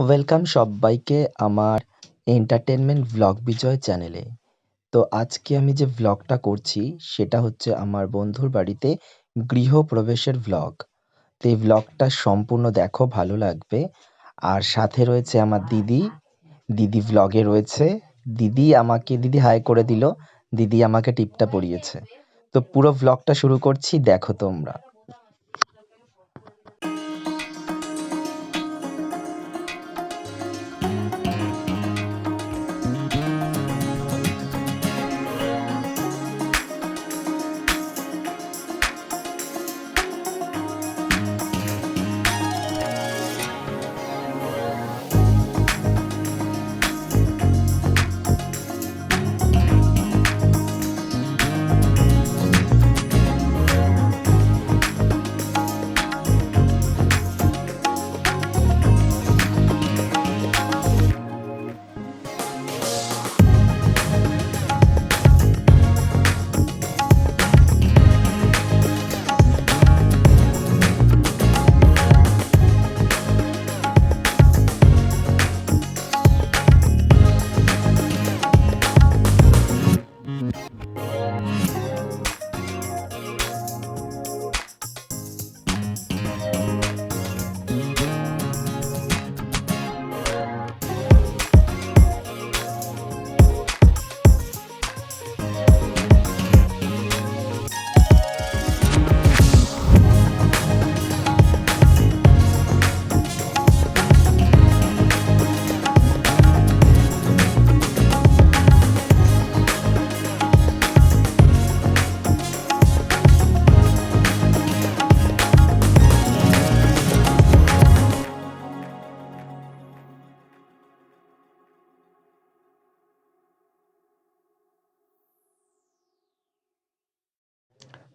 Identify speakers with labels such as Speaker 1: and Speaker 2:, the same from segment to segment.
Speaker 1: Welcome সব্বাইকে আমার entertainment vlog বিজয় চ্যানেলে। তো আজকে আমি যে ভ্লগটা করছি সেটা হচ্ছে আমার বন্ধুর বাড়িতে গৃহপ্রবেশের ভ্লগ। তো এই ভ্লগটা সম্পূর্ণ দেখো ভালো লাগবে। আর সাথে রয়েছে আমার দিদি, দিদি ভ্লগে রয়েছে। দিদি আমাকে দিদি হাই করে দিল। দিদি আমাকে টিপটা পরিয়েছে। তো পুরো ভ্লগটা শুরু করছি দেখো তোমরা।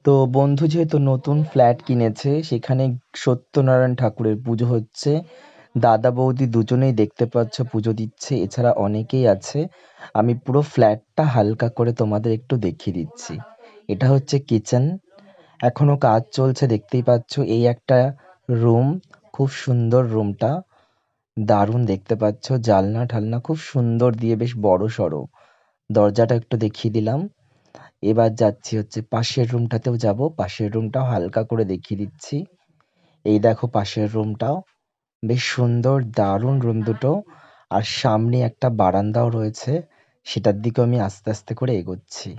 Speaker 1: তো বন্ধু যেহেতু নতুন ফ্ল্যাট কিনেছে, সেখানে সত্যনারায়ণ ঠাকুরের পুজো হচ্ছে। দাদা বৌদি দুজনেই দেখতে পাচ্ছ পুজো দিচ্ছে, এছাড়া অনেকেই আছে। আমি পুরো ফ্ল্যাটটা হালকা করে তোমাদের একটু দেখিয়ে দিচ্ছি। এটা হচ্ছে কিচেন এখনও কাজ চলছে, দেখতেই পাচ্ছ এই একটা রুম, খুব সুন্দর রুমটা দারুণ দেখতে পাচ্ছ জালনা ঠালনা খুব সুন্দর দিয়ে বেশ বড় সড়ো দরজাটা একটু দেখিয়ে দিলাম এবার যাচ্ছি হচ্ছে পাশের রুমটাতেও যাব। পাশের রুমটাও হালকা করে দেখিয়ে দিচ্ছি। এই দেখো পাশের রুমটাও বেশ সুন্দর, দারুণ রুম দুটো। আর সামনে একটা বারান্দাও রয়েছে। সেটার দিকেও আমি আস্তে আস্তে করে এগোচ্ছি।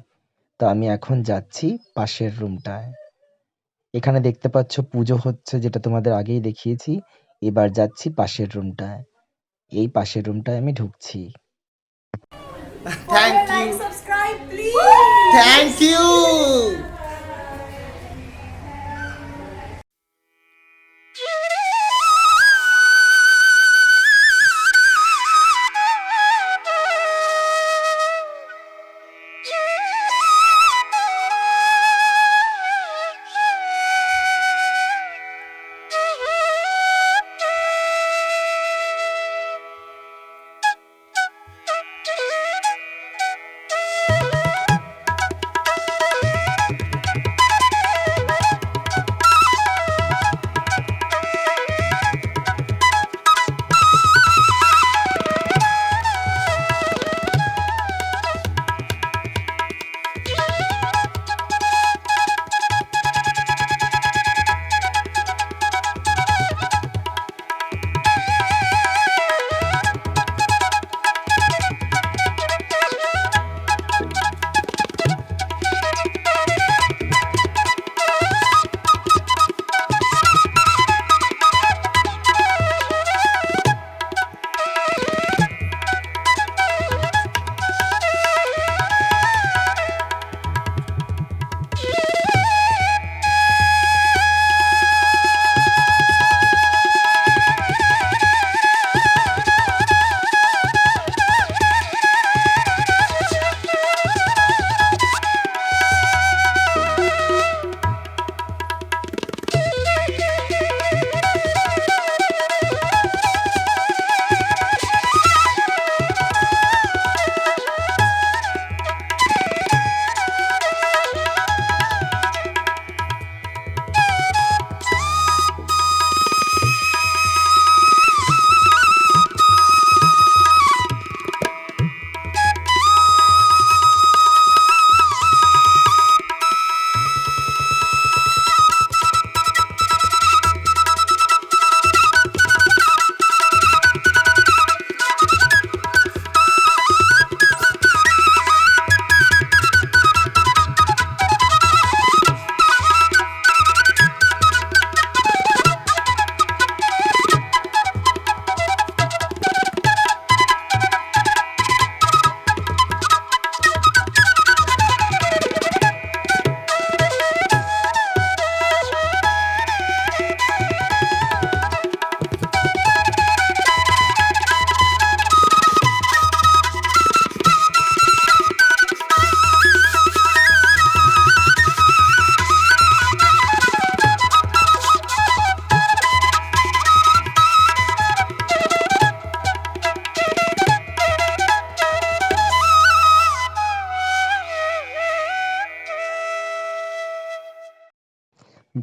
Speaker 1: তো আমি এখন যাচ্ছি পাশের রুমটায় এখানে দেখতে পাচ্ছ পুজো হচ্ছে, যেটা তোমাদের আগেই দেখিয়েছি। এবার যাচ্ছি পাশের রুমটায় এই পাশের রুমটায় আমি ঢুকছি।
Speaker 2: Thank
Speaker 3: like,
Speaker 2: you.
Speaker 3: subscribe, please.
Speaker 2: Thank you.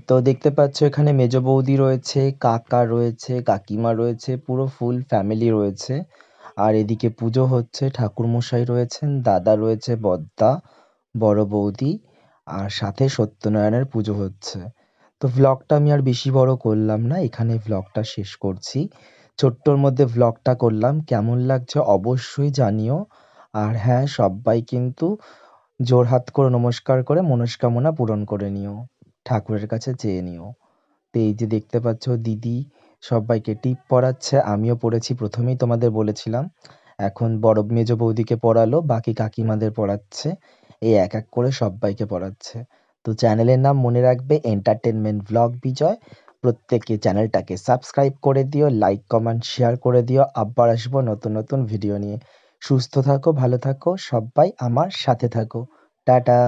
Speaker 1: তো দেখতে পাচ্ছ এখানে মেজ বৌদি রয়েছে, কাকা রয়েছে, কাকিমা রয়েছে, পুরো ফুল ফ্যামিলি রয়েছে। আর এদিকে পুজো হচ্ছে ঠাকুর মশাই রয়েছেন, দাদা রয়েছে, বদ্দা, বড় বৌদি, আর সাথে সত্যনারায়ণের পুজো হচ্ছে। তো ভ্লগটা আমি আর বেশি বড় করলাম না, এখানে ভ্লগটা শেষ করছি। ছোট্টর মধ্যে ভ্লগটা করলাম, কেমন লাগছে অবশ্যই জানিও। আর হ্যাঁ সবাই কিন্তু জোড়হাত করে নমস্কার করে মনস্কামনা পূরণ করে নিও। ঠাকুরের কাছে চেয়ে নিও। তো এই যে দেখতে পাচ্ছ দিদি সবাইকে টিপ পড়াচ্ছে আমিও পড়েছি প্রথমেই তোমাদের বলেছিলাম। এখন বড় মেজ বৌদিকে পড়ালো, বাকি কাকিমাদের পড়াচ্ছে। এই এক এক করে সবাইকে পড়াচ্ছে। তো চ্যানেলের নাম মনে রাখবে এন্টারটেনমেন্ট ভ্লগ বিজয় প্রত্যেকে চ্যানেলটাকে সাবস্ক্রাইব করে দিও, লাইক, কমেন্ট, শেয়ার করে দিও। আবার আসব নতুন নতুন ভিডিও নিয়ে। সুস্থ থাকো, ভালো থাকো, সবাই আমার সাথে থাকো। টাটা।